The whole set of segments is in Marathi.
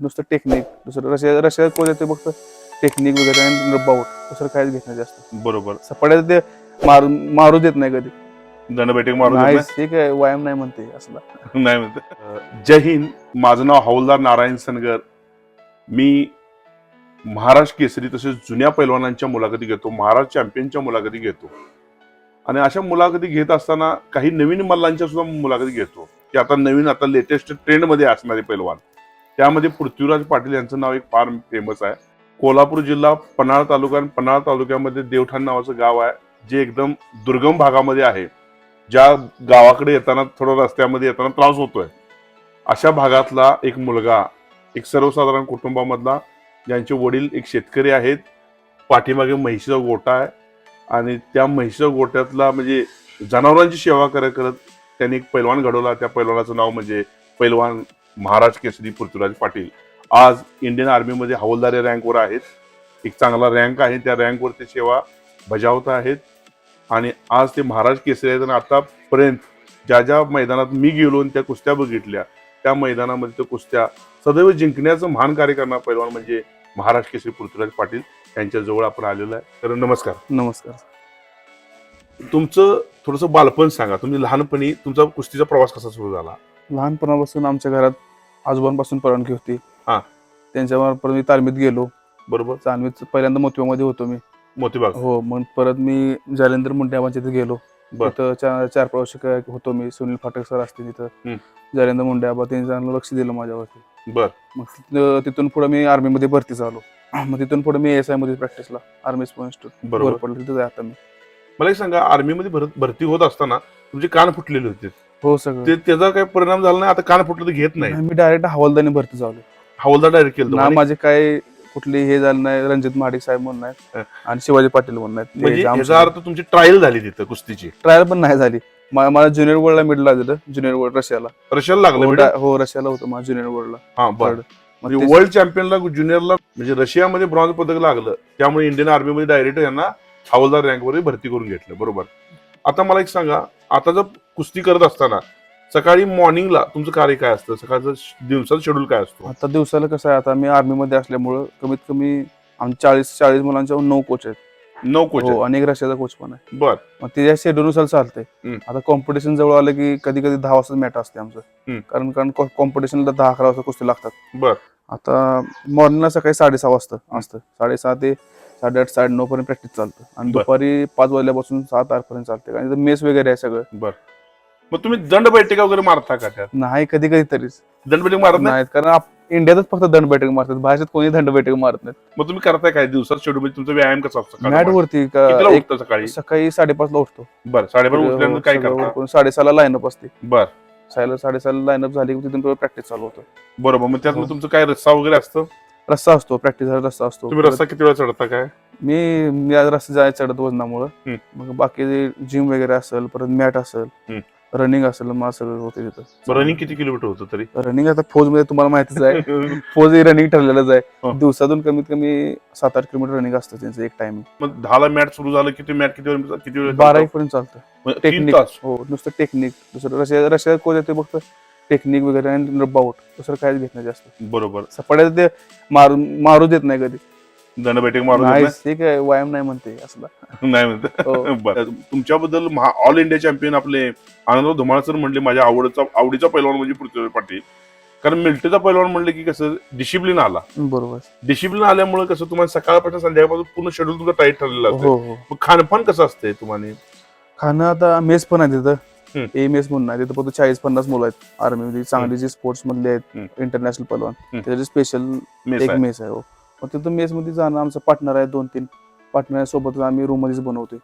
नुसतं टेक्निक दुसरं रशिया रशिया कोच येते फक्त टेक्निक वगैरे आणि बाऊट दुसरं काहीच घेत नाही जास्त. बरोबर. सपाट्यात ते मारू मारू देत नाही कधी. दंड बैठक मारून नाही? ठीक आहे व्यायाम नाही म्हणते असला नाही. म्हणते. अं, जय हिंद माझं नाव हवलदार नारायण सनगर. मी महाराष्ट्र केसरी तसेच जुन्या पैलवानांच्या मुलाखती घेतो महाराष्ट्र चॅम्पियनच्या मुलाखती घेतो. आणि अशा मुलाखती घेत असताना काही नवीन मल्लांच्या सुद्धा मुलाखती घेतो. की आता नवीन आता लेटेस्ट ट्रेंडमध्ये असणारे पैलवान. त्यामध्ये पृथ्वीराज पाटील यांचं नाव एक फार फेमस आहे. कोल्हापूर जिल्हा पन्हाळ तालुका आणि पन्हाळ तालुक्यामध्ये देवठाण नावाचं गाव आहे जे एकदम दुर्गम भागामध्ये आहे. ज्या गावाकडे येताना थोडं रस्त्यामध्ये येताना त्रास होतोय. अशा भागातला एक मुलगा एक सर्वसाधारण कुटुंबामधला ज्यांचे वडील एक शेतकरी आहेत पाठीमागे म्हैशीचा गोटा आहे आणि त्या म्हैशीच्या गोट्यातला म्हणजे जनावरांची सेवा करत करत त्यांनी एक पैलवान घडवला. त्या पैलवानाचं नाव म्हणजे पैलवान महाराज केसरी पृथ्वीराज पाटील. आज इंडियन आर्मीमध्ये हवालदारी रँकवर आहेत. एक चांगला रँक आहे. त्या रँकवर ते सेवा बजावत आहेत. आणि आज ते महाराज केसरी आहेत आणि आतापर्यंत ज्या ज्या मैदानात मी गेलो आणि त्या कुस्त्या बघितल्या त्या मैदानामध्ये त्या कुस्त्या सदैव जिंकण्याचं महान कार्य करणार पैलवान म्हणजे महाराष्ट्र केसरी पृथ्वीराज पाटील यांच्या जवळ आपण आलेलो आहे. तर नमस्कार. नमस्कार. तुमचं थोडंसं बालपण सांगा. तुम्ही लहानपणी तुमचा कुस्तीचा प्रवास कसा सुरू झाला? लहानपणापासून आमच्या घरात आजोबांपासून परवानगी होती. हा. त्यांच्याबरोबर मी तालमीत गेलो. बरोबर. तालमीत पहिल्यांदा मोतिबामध्ये होतो मी. मोतीबाग. हो मग परत मी जालेंद्र मुंड्याबाच्या तिथे गेलो. तिथं चार चार पाच वर्ष होतो मी सुनील फाटक सर असते तिथं. जालेंद्र मुंड्याबा त्यांनी चांगलं लक्ष दिलं माझ्यावरती. बर. मग तिथनं- पुढे मी आर्मीमध्ये भरती झालो. मग तिथून पुढे मी एस आयमध्ये प्रॅक्टिसला आर्मी बरोबर. पडलं तिथं आता मी. मला एक सांगा आर्मीमध्ये भरत भरती होत असताना तुमचे कान फुटलेले होते. हो सगळं. ते त्याचा काही परिणाम झाला नाही आता कान फुटलं तर घेत नाही. मी डायरेक्ट हवालदानी भरती झालो. हवालदार डायरेक्ट केलं ना म्हणजे माझे काय कुठली हे झालं नाही रणजित महाडिक साहेब म्हणून हा. आहेत आणि शिवाजी पाटील म्हणून म्हणजे आहेत याचा अर्थ तुमची ट्रायल झाली तिथं कुस्तीची. ट्रायल पण नाही झाली. मा- मला ज्युनियर वर्ल्डला मिडल लागलं ज्युनियर वर्ल्ड रशियाला. रशियाला लागलं हो, म्हणजे डा- हो रशियाला होतं माझं ज्युनियर वर्ल्डला हा बर. मग म्हणजे ते- वर्ल्ड चॅम्पियनला ज्युनियरला म्हणजे रशियामध्ये ब्रॉन्झ पदक लागलं. त्यामुळे इंडियन आर्मीमध्ये डायरेक्ट यांना हवालदार रँकवर भरती करून घेतलं. बरोबर. आता मला एक सांगा आता जर कुस्ती करत असताना सकाळी मॉर्निंगला तुमचं कार्य काय असतं? सकाळचं दिवसाचं शेड्यूल काय असतो? आता दिवसाला कसं आहे आता मी आर्मी मध्ये असल्यामुळं कमीत कमी आम चाळीस चाळीस मुलांच्या नऊ कोच आहेत. नऊ कोच हो आणि एक रशियाचा कोच पण आहे. बर. मग त्याच्या शेड्यूलनुसार चालतंय. हम्म. आता कॉम्पिटिशन जवळ आलं की कधी कधी दहा वाजता मॅच असते आमचं. कारण कारण कॉम्पिटिशनला दहा अकरा वाजता कुस्ती लागतात. बर. आता मॉर्निंगला सकाळी साडेसहा वाजता असतं. साडेसहा ते साडेआठ साडेनऊ पर्यंत प्रॅक्टिस चालतं. आणि बर. दुपारी पाच वाजल्यापासून सात आठ पर्यंत चालते कारण मेस वगैरे आहे सगळं. बर. मग तुम्ही दंड बैठका वगैरे मारता का त्यात? नाही कधी कधी तरीच. दंड बैठक मारत नाही? नाहीत कारण आप- इंडियातच फक्त दंड बैठक मारतात. बाहेरच्यात कोणी दंड बैठक मारत नाहीत. मग तुम्ही करताय काय? दिवसात शेड्यूल म्हणजे तुमचा व्यायाम कसा असतो? मॅट वरती का- कितीला एक- उठतं सकाळी? सकाळी साडेपाच ला उठतो. बर साडेबारा उठल्यानंतर काय सगळं करता? उरकून साडेसहाला लाईनअप असते. बर. सायला साडेसहाला लाईनअप झाली की तिथून प्रॅक्टिस चालू होतं. बरोबर मग त्यात हो. तुमचं काय रस्सा वगैरे असतं? रस्सा असतो प्रॅक्टिस झाला रस्सा असतो. तुम्ही रस्सा किती वेळा चढता काय? मी मी आज रस्ता जायचं चढत वजनामुळं. हम्म. मग बाकी जिम वगैरे असेल परत मॅट असेल. हम्म. रनिंग असेल मग सगळं होते तिथं. रनिंग किती किलोमीटर होतं तरी? रनिंग आता फौजमध्ये तुम्हाला माहितीच आहे. फौज ही रनिंग ठरलेलंच हो. आहे दिवसातून कमीत कमी सात आठ किलोमीटर रनिंग असतं त्यांचं एक टाइम मग दहाला मॅच सुरू झालं किती मॅच किती वेळ किती वेळ बारा? एक पर्यंत चालतं. तीन टेक्निक तास? हो नुसतं टेक्निक दुसरं रशिया रशिया कोच येते फक्त टेक्निक वगैरे आणि बाऊट दुसरं काहीच घेत नाही जास्त. बरोबर. सपाट्यात ते मारू मारू देत नाही कधी. दंड बैठक मारून नाही? ठीक आहे व्यायाम नाही म्हणते असला. नाही म्हणत. हो. बरं. तुमच्याबद्दल ऑल इंडिया चॅम्पियन आपले आनंदराव धुमाळ सर म्हणले माझ्या आवडीचा आवडीचा पैलवान म्हणजे पृथ्वीराज पाटील. कारण मिलिटरीचा पैलवान म्हणले की कसं डिसिप्लिन आला. बरोबर. डिसिप्लिन आल्यामुळे कसं तुम्हाला सकाळपासून संध्याकाळपासून पूर्ण शेड्यूल तुमचं टाईट ठरलेलं असतं हो हो. मग खानपान कसं असते तुम्हाला? खाणं आता मेस पण आहे हम्म. तिथं ए मेस म्हणून आहे तिथं फक्त चाळीस पन्नास मुलं आहेत. आर्मी मध्ये चांगली जी स्पोर्ट्स मधले आहेत. इंटरनॅशनल पलवान. हम्म. त्याची स्पेशल मेस एक आहे. मेस आहे हो. मग तिथं मेस मध्ये जाणं आमचं पार्टनर आहे दोन तीन पार्टनर सोबत आम्ही रूम मध्येच बनवतोय.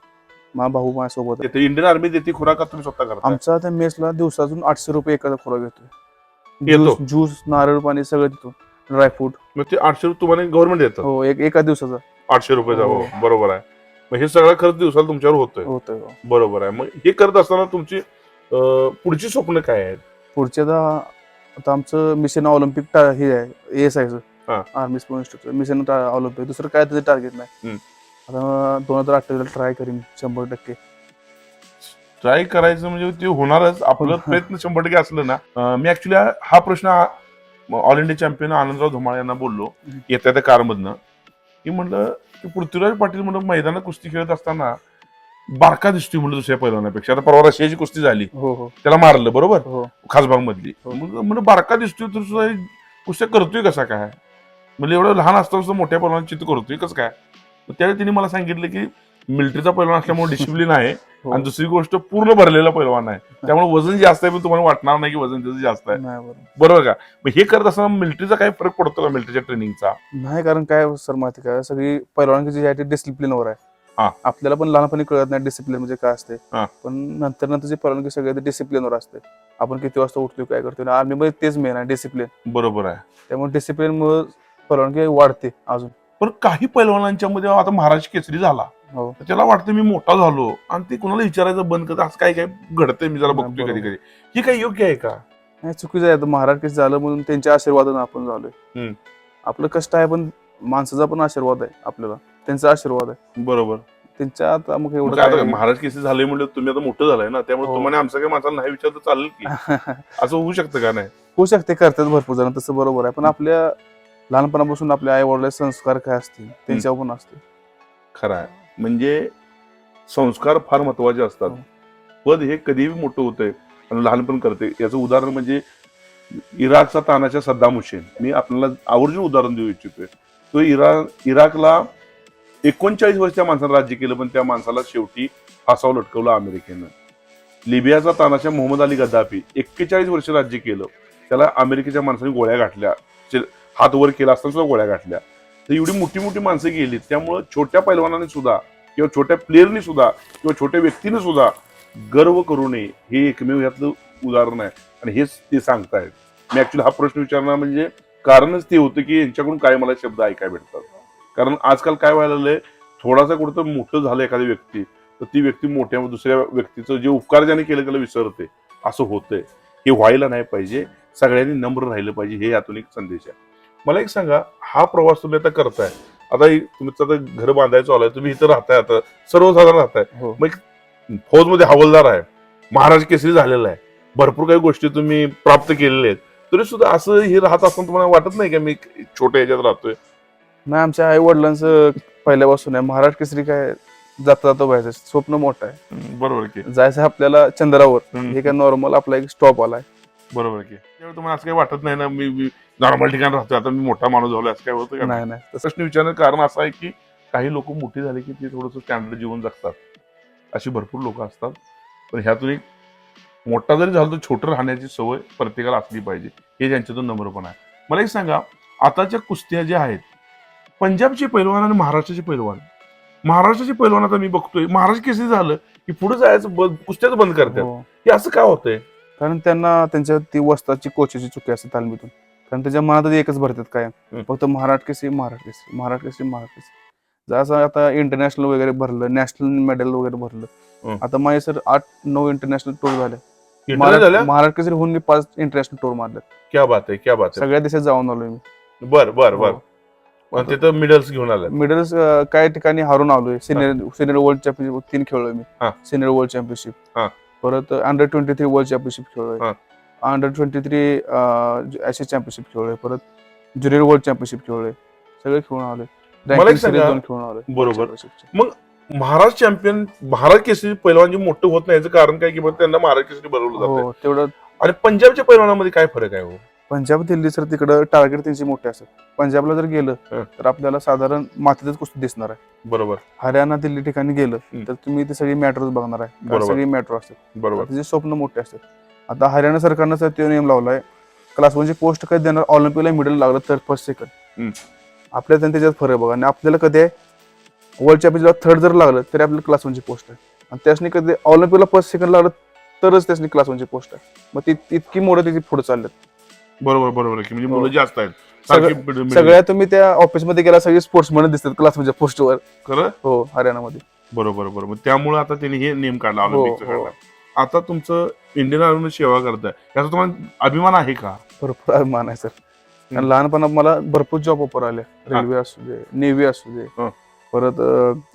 माझा भाऊ माझ्यासोबत. आहे इंडियन आर्मी देते खुराक तुम्ही स्वतः करता आमचा त्या मेसला दिवसातून आठशे रुपये एखादा खुराक येतोय येतो? ज्यूस ज्यूस नारळ पाणी सगळं तिथून ड्रायफ्रूट मग ते आठशे रुपये तुम्हाला गव्हर्नमेंट देतं? हो एक एका दिवसाचा. आठशे रुपये हो. हो. बरोबर आहे. मग हे सगळं खर्च दिवसाला तुमच्यावर होतोय. होतोय हो. बरोबर आहे. मग हे करत असताना तुमची अं, पुढची स्वप्न काय आहेत? पुढच्या आता आता आमचं मिशन ऑलिम्पिक टा- हे आहे एस हा. आर्मी स्पोर्ट्स मिशन ऑलिम्पिक दुसरं काय त्याचं टार्गेट नाही. आता दोन हजार अठ्ठावीसला ट्राय करीन शंभर टक्के. ट्राय करायचं म्हणजे ते होणारच. आपलं. प्रयत्न शंभर टक्के असलं ना. मी ऍक्च्युली हा प्रश्न all India champion Anandrao Dhumal यांना बोललो. येत्या त्या कारमधनं. की म्हणलं की पृथ्वीराज पाटील म्हणलं मैदानात कुस्ती खेळत असताना बारका दिसतोय म्हणलं दुसऱ्या पैलवानापेक्षा. आता परवा रशियाची कुस्ती झाली. हो हो. त्याला मारलं बरोबर? हो. खासबाग मधली हो. म्हणलं बारका दिसतोय तर सुद्धा कुस्त्या करतोय कसा काय? म्हणजे एवढं लहान असताना मोठ्या पैलवान चित्त करतोय कसं काय? त्यावेळी तिने मला सांगितलं की मिलिटरीचा पैलवान असल्यामुळे डिसिप्लिन आहे हो. आणि दुसरी गोष्ट पूर्ण भरलेला पैलवान आहे. त्यामुळे वजन जास्त आहे पण तुम्हाला वाटणार नाही की वजन त्याचं जास्त आहे. बरोबर. का? मग हे करत असताना मिलिटरीचा काही फरक पडतो का मिलिटरीच्या ट्रेनिंगचा? नाही कारण काय सर माहिती काय सगळी परवानगी जी आहे ती डिसिप्लिनवर हा. आहे. आपल्याला पण लहानपणी कळत नाही डिसिप्लिन म्हणजे काय असते. हा. पण नंतर नंतरची परवानगी सगळी डिसिप्लिनवर असते. आपण किती वाजता उठतोय काय करतोय? आर्मीमध्ये तेच मेन आहे डिसिप्लिन बरोबर आहे. त्यामुळे डिसिप्लिन मुळे परवानगी वाढते अजून. पण काही पैलवानांच्या मध्ये आता महाराज केसरी झाला. हो. तर त्याला वाटतं मी मोठा झालो. आणि ते कोणाला विचारायचं बंद करतं असं काय काय घडतंय मी जरा बघतोय कधी. कधी हे काही योग्य आहे का? नाही चुकीचं आहे. महाराज कसं झालं म्हणून त्यांच्या आशीर्वादानं आपण झालोय. आपलं कष्ट आहे पण माणसाचा पण आशीर्वाद आहे आपल्याला. त्यांचा आशीर्वाद आहे. बरोबर. त्यांच्या आता मग एवढं महाराज केसरी झाले म्हणजे तुम्ही आता मोठं झालाय ना? त्यामुळे हो. तुम्हाला आमचं काही माणसाला नाही विचारलं चालेल की. असं होऊ शकतं का नाही? होऊ शकते करतात भरपूर जण. तसं बरोबर आहे. पण आपल्या लहानपणापासून आपल्या आई वडिलांचे संस्कार काय असतील? त्यांच्यावर पण असते खरं आहे. म्हणजे संस्कार फार महत्त्वाचे असतात. हो. पद हे कधीही मोठं होतंय आणि लहानपण करते याचं उदाहरण म्हणजे इराकचा तानाच्या सद्दाम हुसेन. मी आपल्याला आवर्जून उदाहरण देऊ इच्छितोय. तो इराक इराकला एकोणचाळीस वर्ष त्या माणसानं राज्य केलं पण त्या माणसाला शेवटी फासावर लटकवलं अमेरिकेनं. लिबियाचा तानाच्या मोहम्मद अली गद्दाफी एक्केचाळीस वर्ष राज्य केलं. त्याला अमेरिकेच्या माणसाने गोळ्या चे- हात वर केला असताना सुद्धा गोळ्या गाठल्या. तर एवढी मोठी मोठी माणसं गेली त्यामुळं छोट्या पैलवानाने सुद्धा किंवा छोट्या प्लेअरनी सुद्धा किंवा छोट्या व्यक्तीने सुद्धा गर्व करू नये. हे एकमेव यातलं उदाहरण आहे. आणि हेच ते सांगतायत. मी ऍक्च्युली हा प्रश्न विचारणार म्हणजे कारणच ते होतं की यांच्याकडून काय मला शब्द ऐकाय भेटतात. कारण आजकाल काय व्हायला लागलंय? थोडासा कुठं मोठं झालं एखादी व्यक्ती. तर ती व्यक्ती मोठ्या दुसऱ्या व्यक्तीचं जे उपकार ज्याने केलं त्याला विसरते. असं होतंय. हे व्हायला नाही पाहिजे. सगळ्यांनी नम्र राहिलं पाहिजे. हे यातून एक संदेश आहे. मला एक सांगा हा प्रवास तुम्ही आता करताय. आता तुमचं आता घर बांधायचं आलंय तुम्ही इथं राहताय आता सर्वसाधारण राहताय. हो. फौजमध्ये हवालदार आहे महाराज केसरी झालेला आहे भरपूर काही गोष्टी तुम्ही प्राप्त केलेल्या आहेत. तरी सुद्धा असं हे राहत असताना तुम्हाला वाटत नाही का मी छोट्या ह्याच्यात राहतोय? नाही आमच्या आई वडिलांचं पहिल्यापासून आहे महाराज केसरी काय जाता जाता व्हायचं स्वप्न मोठं आहे. बरोबर की. जायचं आपल्याला चंद्रावर. हे काय नॉर्मल आपला एक स्टॉप आलाय. बरोबर की. तुम्हाला असं काही वाटत नाही ना मी नॉर्मल ठिकाणी राहतोय. आता मी मोठा माणूस झालो असं काय होतं नाही. नाही प्रश्न विचारण्याचं कारण असं आहे की काही लोक मोठी झाली की ते थोडंसं स्टँडर्ड जीवन जगतात. अशी भरपूर लोक असतात. पण ह्यातून एक मोठा जरी झाला तर छोटं राहण्याची सवय प्रत्येकाला असली पाहिजे. हे त्यांच्यातून नम्रपणा आहे. मला एक सांगा आताच्या कुस्त्या ज्या आहेत पंजाबचे पैलवान आणि महाराष्ट्राचे पैलवान. महाराष्ट्राचे पैलवान आता मी बघतोय. महाराष्ट्र केसरी झालं की पुढे जायचं बंद कुस्त्याच बंद करतात. हो. हे असं का होतंय? कारण त्यांना त्यांच्या ती वस्ताची कोचेची चुकी असते तालमीतून. कारण त्याच्या मनात एकच भरतात काय. फक्त महाराष्ट्र केसरी महाराष्ट्र केसरी महाराष्ट्र केसरी महाराष्ट्र केसरी जसं आता इंटरनॅशनल वगैरे भरलं नॅशनल मेडल वगैरे भरलं. आता माझे सर आठ नऊ इंटरनॅशनल टूर झाले. महाराष्ट्र केसरी होऊन मी पाच इंटरनॅशनल टूर मारले क्या बात आहे क्या बात आहे. सगळ्या देशात जाऊन आलोय मी. बर बर बर. हो. तिथं मिडल्स घेऊन आलं मेडल्स काही ठिकाणी हारून आलोय. सिनियर सिनियर वर्ल्ड चॅम्पियनशिप तीन खेळलोय मी. Senior world championship. परत under twenty three world championship खेळलोय. हा. Under twenty three Asia championship खेळलोय परत ज्युनियर वर्ल्ड चॅम्पियनशिप खेळलोय. सगळे खेळून मला एक सांगा, दोन खेळून आलोय. बरोबर. championshipचे. महाराष्ट्र चॅम्पियन महाराज केसरी पैलवान जे मोठं होत नाही याचं कारण काय? की मग त्यांना महाराज केसरी बनवलं जातं हो तेवढं आणि पंजाबच्या पैलवानामध्ये काय फरक आहे हो? पंजाब दिल्ली सर तिकडं टार्गेट त्यांची मोठे असतात. पंजाबला जर गेलं हा. तर आपल्याला साधारण मातीतच कुस्ती दिसणार आहे. बरोबर. हरियाणा दिल्ली ठिकाणी गेलं. तर तुम्ही ते सगळी मॅटरच बघणार आहे. कारण बरोबर. सगळी मॅटर असतात. बरोबर. त्याचे स्वप्न मोठे असतात. आता हरियाणा सरकारनं सर तो नियम लावलाय. क्लास वनची पोस्ट कधी देणार? ऑलिम्पिकला मेडल लागलं तर फर्स्ट. सेकंड आपल्या त्यांनी त्याच्यात फरक बघा. आणि आपल्याला कधी वर्ल्ड चॅम्पियनशिपला थर्ड जर लागलं तरी आपल्याला क्लास वनची पोस्ट आहे. आणि त्यासनी कधी ऑलिम्पिकला फर्स्ट सेकंड लागलं तरच त्यासनी क्लास वनची पोस्ट आहे. मग ती इतकी मोठं त्याची पुढे चालल्यात बरोबर बरोबर की. म्हणजे हो. मुलं जास्त आहेत सारखी मिड- मिड- सगळ्या तुम्ही त्या ऑफिसमध्ये गेला सगळे स्पोर्ट्समॅन दिसतात क्लास वनच्या पोस्टवर खरं? हो हरियाणामध्ये. बरोबर बरोबर. त्यामुळे आता त्यांनी हे नियम काढला हो, ऑलिम्पिकचा हो. काढला. आता तुमचं इंडियन आर्मी सेवा करताय. याचा तुम्हाला अभिमान आहे का? भरपूर अभिमान आहे सर. लहानपणात मला भरपूर जॉब ऑफर आले. रेल्वे असू दे नेव्ही असू दे. परत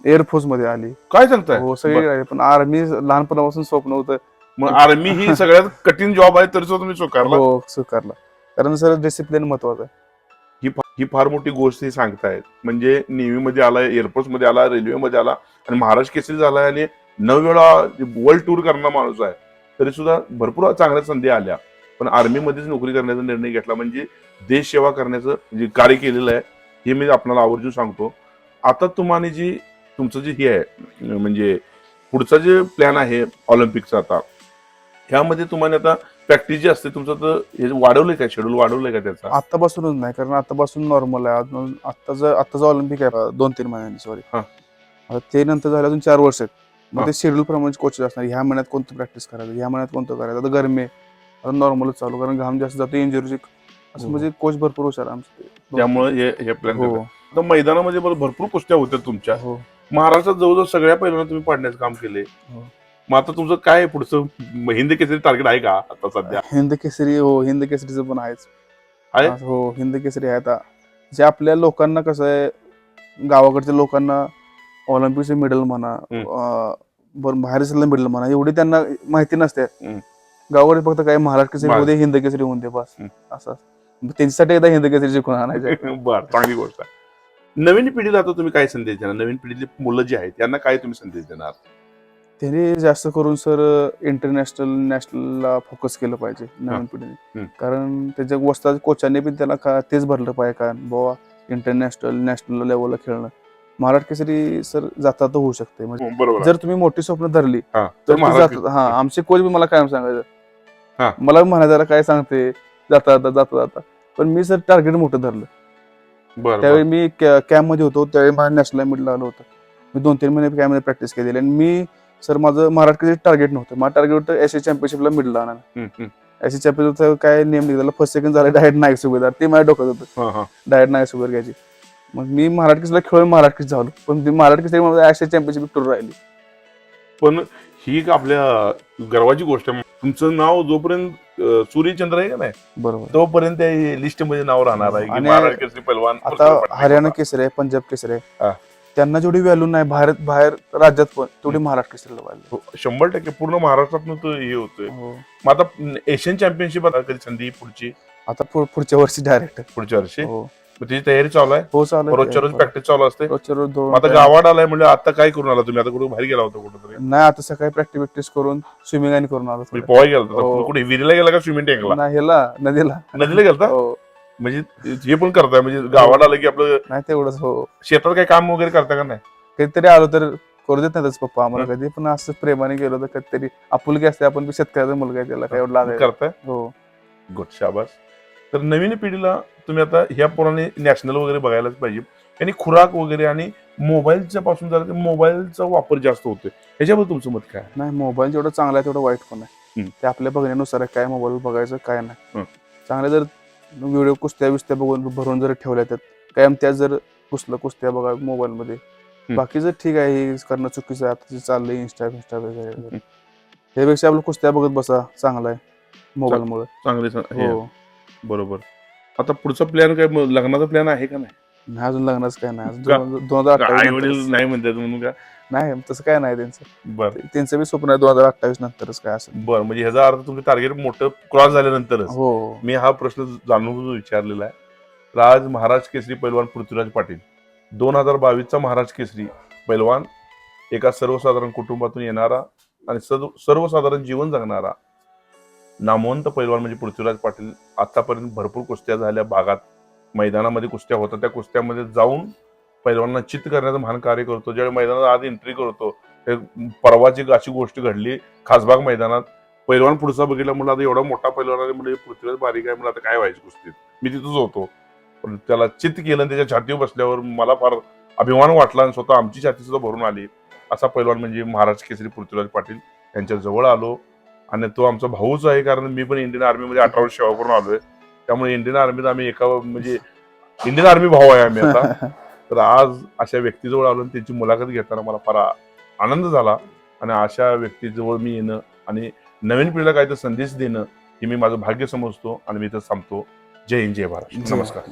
एअरफोर्समध्ये आली. काय सांगताय? हो सगळे आले पण आर्मी लहानपणापासून स्वप्न होतं. मग आर्मी ही सगळ्यात कठीण जॉब आहे तरी तुम्ही स्वीकारला? हो स्वीकारला. कारण सर डिसिप्लिन महत्वाचं आहे. ही ही फार मोठी गोष्ट हे सांगतायत. म्हणजे नेव्हीमध्ये आलाय एअरफोर्समध्ये आला रेल्वेमध्ये आला आणि महाराष्ट्र केसरी झालाय आणि नऊ वेळा वर्ल्ड टूर करणारा माणूस आहे तरी सुद्धा भरपूर चांगल्या संधी आल्या. पण आर्मीमध्येच नोकरी करण्याचा निर्णय घेतला म्हणजे देश सेवा करण्याचं जे कार्य केलेलं आहे हे मी आपल्याला आवर्जून सांगतो. आता तुम्हाला जी तुमचं जे हे आहे म्हणजे पुढचा जे प्लॅन आहे ऑलिम्पिकचा आता ह्यामध्ये तुम्हाला आता प्रॅक्टिस जी असते तुमचं तर हे वाढवलंय का शेड्यूल वाढवलंय का त्याचा? आतापासूनच नाही कारण आतापासून नॉर्मल आहे. अजून आताचं आताचं ऑलिम्पिक आहे दोन तीन महिन्यांनी सॉरी हा. ते नंतर झाले अजून चार वर्ष आहेत. मग. ते शेड्यूल प्रमाणे कोचेस असणार. ह्या महिन्यात कोणतं प्रॅक्टिस करायचं? ह्या महिन्यात कोणतं करायचं? आता गरमी आहे. आता नॉर्मलच चालू कारण घाम जास्त जातो इंजुरी असं हो. म्हणजे कोच भरपूर हुशार आमचे. त्यामुळे हे हे प्लॅन हो. मैदानामध्ये भरपूर कुस्त्या होत्या तुमच्या. हो. महाराष्ट्रात जवळजवळ सगळ्या पैलवाना तुम्ही पाडण्याचं काम केले हो. मग आता तुमचं काय पुढचं? हिंद केसरी टार्गेट आहे का आता सध्या? हिंद केसरी हो हिंद केसरीचं पण आहेच. आहे? हो हिंद केसरी आहे आता. जे आपल्या लोकांना कसं आहे गावाकडच्या लोकांना ऑलिम्पिकचे मेडल म्हणा बरं बाहेरचं मेडल म्हणा एवढी त्यांना माहिती नसते. गावाकडे फक्त काय महाराष्ट्र केसरी हिंद केसरी होऊन दे बस. असं त्यांच्यासाठी एकदा हिंद केसरी जिंकून आणायचं. बर चांगली गोष्ट नवीन पिढीला आता तुम्ही काय संदेश देणार? नवीन पिढीतली मुलं जी आहेत त्यांना काय तुम्ही संदेश देणार? त्यांनी जास्त करून सर इंटरनॅशनल नॅशनलला फोकस केलं पाहिजे नवीन. पिढीने. कारण त्याच्या वस्ताद कोचाने पण त्याला तेच भरलं पाहिजे कारण बाबा इंटरनॅशनल नॅशनल लेवलला खेळणं. महाराष्ट्र केसरी सर जाता तर होऊ शकते. म्हणजे बरोबर आहे. जर तुम्ही मोठी स्वप्न धरली हा, तर तर ती महाराष्ट्र जातात. हा आमचे कोच बी मला कायम हा. सांगायचं मला म्हणायचं काय सांगते? जाता जाता जाता जाता. पण मी सर टार्गेट मोठं धरलं. बरं, त्यावेळी बरं मी कॅम्पमध्ये होतो त्यावेळी मला नॅशनल मिडल आलं होतं. मी दोन तीन महिने कॅम्पमध्ये प्रॅक्टिस केलेली आणि मी सर माझं महाराष्ट्र टार्गेट नव्हतं. माझं टार्गेट होतं एशिया चॅम्पियनशिपला मिडल आणणार हम्म, हम्म. एशिया चॅम्पियनशिपचं काय नेम निघाला? फर्स्ट सेकंड झालं डायरेक्ट नाईक सुभेदार. ते माझ्या डोक्यात होतं. हा, हा. डायरेक्ट नाईक सुभेदार घ्यायची. मग मी महाराष्ट्र खेळून महाराष्ट्र झालो. पण महाराष्ट्र केसरी माझं एशिया चॅम्पियनशिप टूर राहिली. पण ही एक आपल्या गर्वाची गोष्ट आहे. तुमचं नाव जोपर्यंत सूर्यचंद्र आहे का नाही? बरोबर. तोपर्यंत लिस्टमध्ये नाव राहणार आहे महाराष्ट्र केसरी आता हरियाणा केसरी आहे पंजाब केसरी. आहे. त्यांना जेवढी व्हॅल्यू नाही भारत बाहेर राज्यात पण तेवढी महाराष्ट्र केसरीला व्हॅल्यू हो, शंभर टक्के पूर्ण महाराष्ट्रातनं तो हे होतोय. हो. मग आता एशियन चॅम्पियनशिप आता कधी संधी पुढची? आता पुढच्या वर्षी डायरेक्ट पुढच्या वर्षी? हो. मग त्याची तयारी चालू आहे. हो चालेल रोजच्या रोज प्रॅक्टिस चालू असते. रोजच्या रोज दोन आता गावात आलाय म्हणजे आता काय करून आला तुम्ही? आता कुठे बाहेर गेला होता कुठेतरी? नाही आता सकाळी प्रॅक्टिस प्रॅक्टिस करून स्विमिंग आणि करून आलो म्हणजे थोडं. पोहाय गेला होता. हो. कुठे विहिरीला गेला का स्विमिंग टँकला नाही ह्याला नदीला. नदीला गेलता? हो. म्हणजे हे पण करताय म्हणजे गावात आलं की आपलं नाही तेवढंच हो. शेतात काही काम वगैरे करता का नाही? कधीतरी आलो तर करू देत नाही पप्पा आम्हाला कधी पण असं प्रेमाने गेलो तर कधीतरी आपुलकी असते आपण बी शेतकऱ्याचा मुलगा आहे त्याला काय एवढं लागायचं. करताय? हो. गुड शाबास. तर नवीन पिढीला तुम्ही आता ह्या पोराने नॅशनल वगैरे बघायलाच पाहिजे आणि खुराक वगैरे आणि मोबाईलच्या पासून जरा मोबाईलचा वापर जास्त होतोय ह्याच्याबद्दल तुमचं मत काय? नाही मोबाईल जेवढं चांगला आहे तेवढं वाईट पण आहे. ते आपल्या बघण्यानुसार काय मोबाईल बघायचं काय नाही. चांगले जर व्हिडिओ कुस्त्या बिस्त्या बघून भरून जर ठेवल्या त्यात कायम त्या जर पुसलं कुस्त्या बघा मोबाईल मध्ये बाकीचं ठीक आहे हे करणं चुकीचं आहे आता चाललंय इंस्टा इंस्टा वगैरे. त्यापेक्षा आपलं कुस्त्या बघत बसा चांगला आहे मोबाईल मुळे चांगले. हो बरोबर. आता पुढचा प्लॅन काय मग लग्नाचा प्लॅन आहे का नाही? नाही अजून लग्नच काय नाही. अजून? दोन दोन हजार आई वडील. नाही म्हणतात म्हणून का? नाही तसं काय नाही त्यांचं. बर. ते- त्यांचं बी स्वप्न आहे दोन हजार अठ्ठावीस नंतरच काय असेल बर म्हणजे ह्याचा अर्थ तुमचं टार्गेट मोठं क्रॉस झाल्यानंतरच. हो. मी हा प्रश्न जाणून विचारलेला आहे. तर आज महाराष्ट्र केसरी पैलवान पृथ्वीराज पाटील. दोन हजार बावीसचा महाराष्ट्र केसरी पैलवान एका सर्वसाधारण कुटुंबातून येणारा आणि सर्व सर्वसाधारण जीवन जगणारा नामवंत पैलवान म्हणजे पृथ्वीराज पाटील आतापर्यंत भरपूर कुस्त्या झाल्या भागात मैदानामध्ये कुस्त्या होतात त्या कुस्त्यामध्ये जाऊन पैलवानांना चित्त करण्याचं महान कार्य करतो. ज्यावेळी मैदानात आज एंट्री करतो परवाची अशी गोष्ट घडली खासबाग मैदानात. पैलवान पुढचा बघितला म्हणलं आता एवढा मोठा पैलवान आहे म्हणजे पृथ्वीराज बारीक आहे म्हणलं आता काय व्हायचं कुस्तीत? मी तिथंच होतो. पण त्याला चित्त केलं आणि त्याच्या छातीवर बसल्यावर मला फार अभिमान वाटला आणि स्वतः आमची छाती सुद्धा भरून आली. असा पैलवान म्हणजे महाराज केसरी पृथ्वीराज पाटील यांच्या जवळ आलो. आणि तो आमचा भाऊच आहे कारण मी पण इंडियन आर्मीमध्ये अठरा वर्ष सेवा करून आलोय. त्यामुळे इंडियन आर्मीत आम्ही एका म्हणजे इंडियन आर्मी भाऊ आहे आम्ही आता. तर आज अशा व्यक्तीजवळ आलो आणि त्यांची मुलाखत घेताना मला फार आनंद झाला. आणि अशा व्यक्तीजवळ मी येणं आणि नवीन पिढीला काहीतरी संदेश देणं हे मी माझं भाग्य समजतो आणि मी इथं थांबतो. जय हिंद जय महाराष्ट्र नमस्कार.